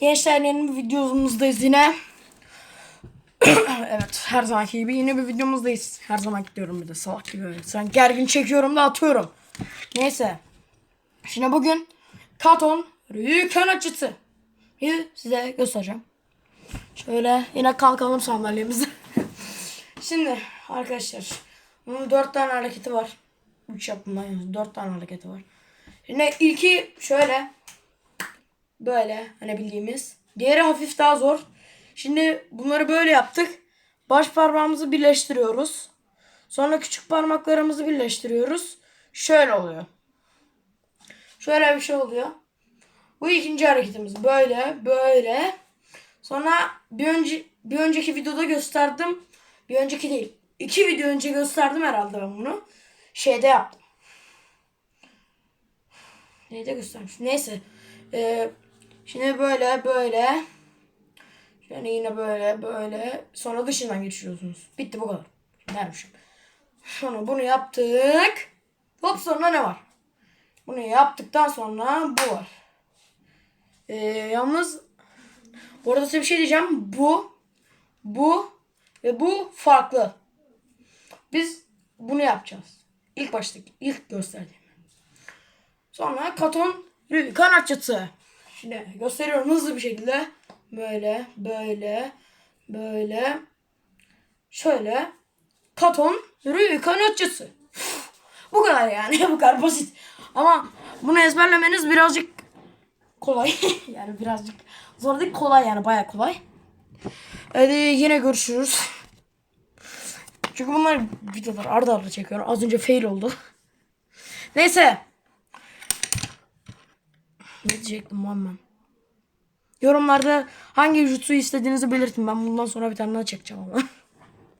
Gençler yeni bir videomuzdayız yine. evet her zamanki gibi yine bir videomuzdayız. Her zaman gidiyorum bir de salak gibi öyle. Sen gergin çekiyorum da atıyorum. Neyse. Şimdi bugün Katon Ryu kanatçısı. size göstereceğim. Şöyle yine kalkalım sandalyemize. Şimdi arkadaşlar bunun dört tane hareketi var. Üç yapımdan dört tane hareketi var. Şimdi ilki şöyle böyle hani bildiğimiz. Diğeri hafif daha zor. Şimdi bunları böyle yaptık. Baş parmağımızı birleştiriyoruz. Sonra küçük parmaklarımızı birleştiriyoruz. Şöyle oluyor. Şöyle bir şey oluyor. Bu ikinci hareketimiz. Böyle, böyle. Sonra bir önce bir önceki videoda gösterdim. Bir önceki değil. iki video önce gösterdim herhalde ben bunu. Şeyde yaptım. Neyde göstermişim. Neyse. Ee, şimdi böyle böyle. Yani yine böyle böyle. Sonra dışından geçiriyorsunuz. Bitti bu kadar. Dermişim. Sonra bunu yaptık. Hop sonra ne var? Bunu yaptıktan sonra bu var. Ee, yalnız bu arada size bir şey diyeceğim. Bu, bu ve bu farklı. Biz bunu yapacağız. İlk baştaki, ilk gösterdiğim. Sonra katon rüvi kanatçısı. Şimdi gösteriyorum hızlı bir şekilde. Böyle, böyle, böyle. Şöyle. Katon rüvi kanatçısı. Bu kadar yani. Bu kadar basit. Ama bunu ezberlemeniz birazcık kolay. yani birazcık zor değil kolay yani baya kolay. Hadi yine görüşürüz. Çünkü bunlar videolar arda arda çekiyorum. Az önce fail oldu. Neyse. Ne diyecektim lan ben? Yorumlarda hangi jutsu istediğinizi belirtin. Ben bundan sonra bir tane daha çekeceğim ama.